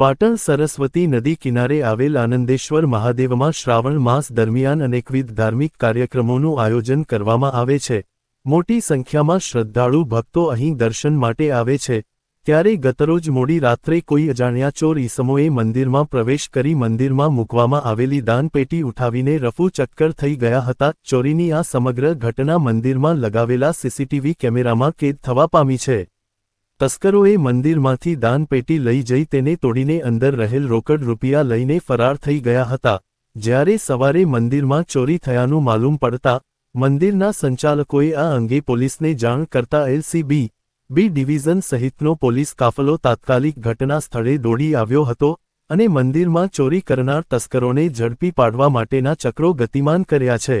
પાટણ સરસ્વતી નદી કિનારે આવેલ આનંદેશ્વર મહાદેવમાં શ્રાવણ માસ દરમિયાન અનેકવિધ ધાર્મિક કાર્યક્રમોનું આયોજન કરવામાં આવે છે. મોટી સંખ્યામાં શ્રદ્ધાળુ ભક્તો અહીં દર્શન માટે આવે છે. ત્યારે ગતરોજ મોડી રાત્રે કોઈ અજાણ્યા ચોર ઈસમોએ મંદિરમાં પ્રવેશ કરી મંદિરમાં મૂકવામાં આવેલી દાનપેટી ઉઠાવીને રફુ ચક્કર થઈ ગયા હતા. ચોરીની આ સમગ્ર ઘટના મંદિરમાં લગાવેલા સીસીટીવી કેમેરામાં કેદ થવા પામી છે. તસ્કરોએ મંદિરમાંથી દાનપેટી લઈ જઈ તેને તોડીને અંદર રહેલ રોકડ રૂપિયા લઈને ફરાર થઈ ગયા હતા. જ્યારે સવારે મંદિરમાં ચોરી થયાનું માલુમ પડતા, મંદિરના સંચાલકોએ આ અંગે પોલીસને જાણ કરતા એલસીબી, બી ડિવિઝન સહિતનો પોલીસ કાફલો તાત્કાલિક ઘટના સ્થળે દોડી આવ્યો હતો અને મંદિરમાં ચોરી કરનાર તસ્કરોને ઝડપી પાડવા માટેના ચક્રો ગતિમાન કર્યા છે.